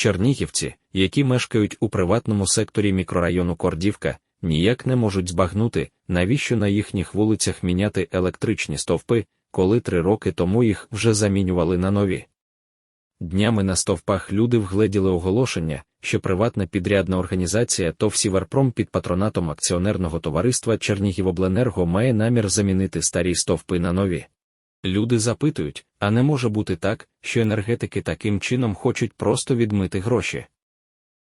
Чернігівці, які мешкають у приватному секторі мікрорайону Кордівка, ніяк не можуть збагнути, навіщо на їхніх вулицях міняти електричні стовпи, коли три роки тому їх вже замінювали на нові. Днями на стовпах люди вгледіли оголошення, що приватна підрядна організація ТОВ «Сіверпром» під патронатом акціонерного товариства Чернігівобленерго має намір замінити старі стовпи на нові. Люди запитують, а не може бути так, що енергетики таким чином хочуть просто відмити гроші.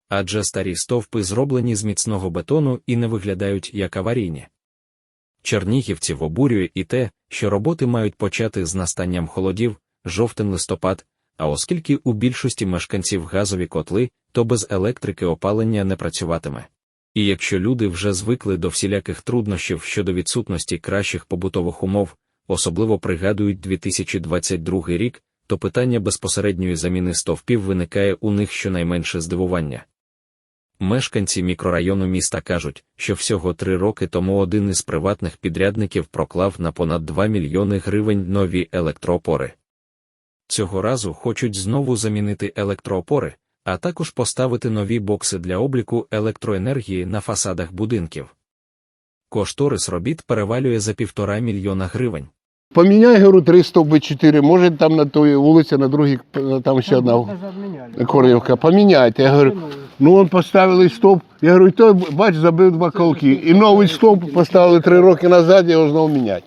Адже старі стовпи зроблені з міцного бетону і не виглядають як аварійні. Чернігівців обурює і те, що роботи мають почати з настанням холодів, жовтень-листопад, а оскільки у більшості мешканців газові котли, то без електрики опалення не працюватиме. І якщо люди вже звикли до всіляких труднощів щодо відсутності кращих побутових умов, особливо пригадують 2022 рік, то питання безпосередньої заміни стовпів виникає у них щонайменше здивування. Мешканці мікрорайону міста кажуть, що всього три роки тому один із приватних підрядників проклав на понад 2 мільйони гривень нові електроопори. Цього разу хочуть знову замінити електроопори, а також поставити нові бокси для обліку електроенергії на фасадах будинків. Кошторис робіт перевалює за півтора мільйона гривень. Поміняй, говорю, три стовби, чотири. Може там на той вулиці, на другій, там ще одна корівка. Поміняйте. Я говорю, ну он поставили стовп. Я говорю, той, бач, забив два колки. І новий стовп поставили три роки назад, його знову міняти.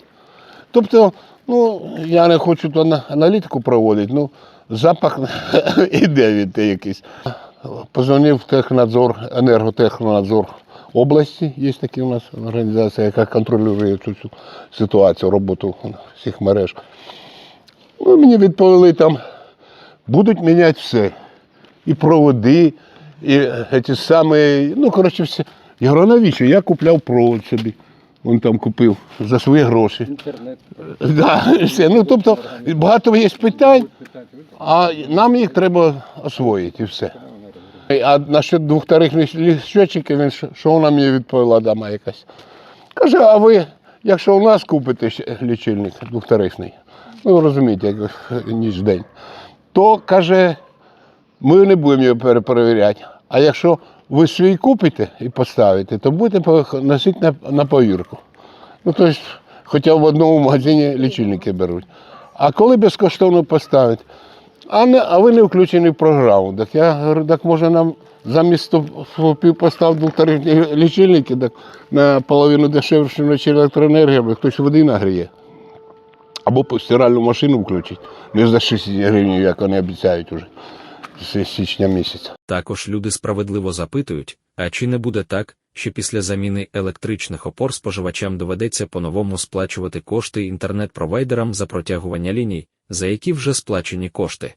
Тобто, ну, я не хочу то аналітику проводити, ну, запах іде від якийсь. Позвонив в технадзор, енерготехнонадзор області. Є така у нас організація, яка контролює цю, цю ситуацію, роботу всіх мереж. Ну, мені відповіли там, будуть міняти все. І проводи, і ці самі, ну, коротше, все. Я говорю, навіщо? Я купляв провод собі. Він там купив за свої гроші. Інтернет. Да, все. Ну, тобто багато є питань, а нам їх треба освоїти і все. А насчет двохтарифних ліщочиків, він що вона мені відповіла, дама якась. Каже, а ви, якщо у нас купите лічильник двохтарифний, ну розумієте, як ніч день, то каже, ми не будемо його перепровіряти. А якщо ви свій купите і поставите, то будете носити на, повірку. Ну, тобто, хоча в одному магазині лічильники беруть. А коли безкоштовно поставить, а, не, а ви не включені в програму. Так я говорю, так може нам замість стовпів поставити двохтарифні лічильники, так на половину дешевше ніж електроенергія, бо хтось води нагріє. Або стиральну машину включить, не за 6 гривень, як вони обіцяють уже з січня місяця. Також люди справедливо запитують, а чи не буде так, що після заміни електричних опор споживачам доведеться по-новому сплачувати кошти інтернет-провайдерам за протягування ліній, за які вже сплачені кошти.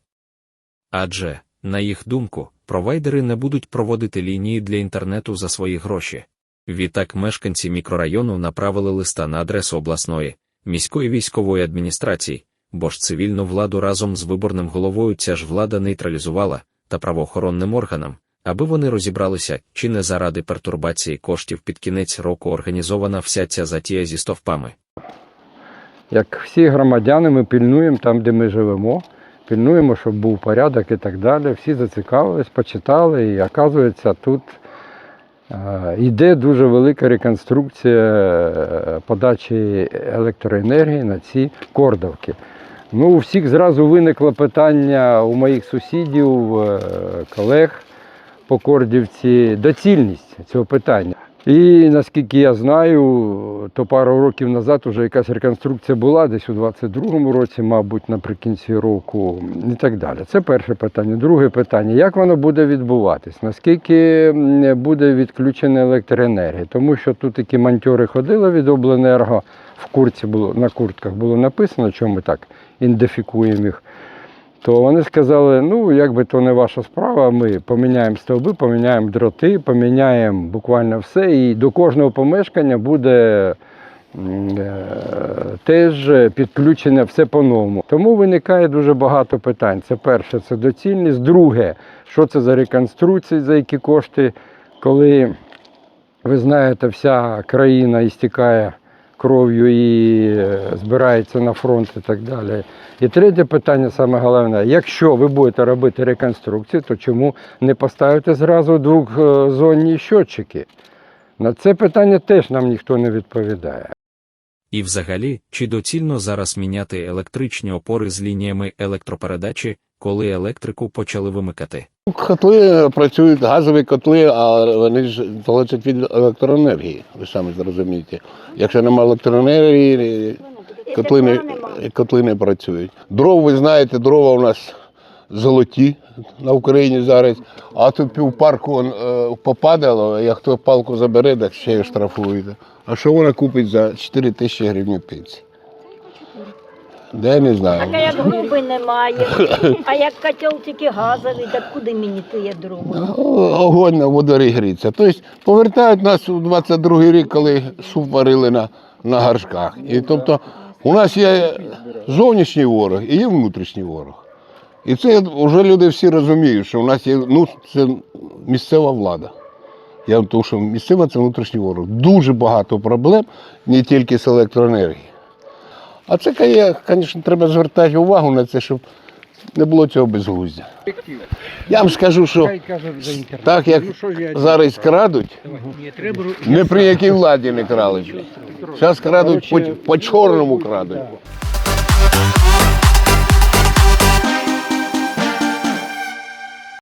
Адже, на їх думку, провайдери не будуть проводити лінії для інтернету за свої гроші. Відтак мешканці мікрорайону направили листа на адресу обласної, міської військової адміністрації, бо ж цивільну владу разом з виборним головою ця ж влада нейтралізувала та правоохоронним органам, аби вони розібралися, чи не заради пертурбації коштів під кінець року організована вся ця затія зі стовпами. Як всі громадяни, ми пільнуємо там, де ми живемо, пільнуємо, щоб був порядок і так далі. Всі зацікавились, почитали, і оказується, тут е, йде дуже велика реконструкція е, подачі електроенергії на ці кордовки. Ну, у всіх зразу виникло питання у моїх сусідів, е, колег по Кордівці, доцільність цього питання. І наскільки я знаю, то пару років назад вже якась реконструкція була, десь у 22-му році, мабуть, наприкінці року і так далі. Це перше питання. Друге питання: як воно буде відбуватись? Наскільки буде відключена електроенергія? Тому що тут такі монтьори ходили від обленерго, в куртці було на куртках було написано, чому ми так ідентифікуємо їх. То вони сказали, ну якби то не ваша справа, ми поміняємо стовби, поміняємо дроти, поміняємо буквально все, і до кожного помешкання буде е, теж підключене все по-новому. Тому виникає дуже багато питань. Це перше, це доцільність. Друге, що це за реконструкції, за які кошти, коли ви знаєте, вся країна істікає кров'ю і е, збирається на фронт і так далі. І третє питання, саме головне, якщо ви будете робити реконструкцію, то чому не поставити зразу двохзонні щотчики? На це питання теж нам ніхто не відповідає. І взагалі, чи доцільно зараз міняти електричні опори з лініями електропередачі, коли електрику почали вимикати? Котли працюють, газові котли, а вони ж залежать від електроенергії, ви самі зрозумієте. Якщо немає електроенергії, котли не, котли не працюють. Дров, ви знаєте, дрова у нас золоті на Україні зараз, а тут півпарку е, попадало, як хто палку забере, так ще й штрафують. А що вона купить за 4 тисячі гривень пенсії? Де не знаю. Так а як груби немає, а як котел тільки газовий, так куди мені тіє дрова? Огонь на водорі гріться. Тобто повертають нас у 22-й рік, коли суп варили на, на горшках. І тобто у нас є зовнішній ворог і є внутрішній ворог. І це вже люди всі розуміють, що у нас є ну, це місцева влада. Я тому що місцева це внутрішній ворог. Дуже багато проблем, не тільки з електроенергією. А це, звісно, треба звертати увагу на це, щоб не було цього безглуздя. Я вам скажу, що так як зараз крадуть, не при якій владі не крали. Зараз крадуть по, по чорному крадуть.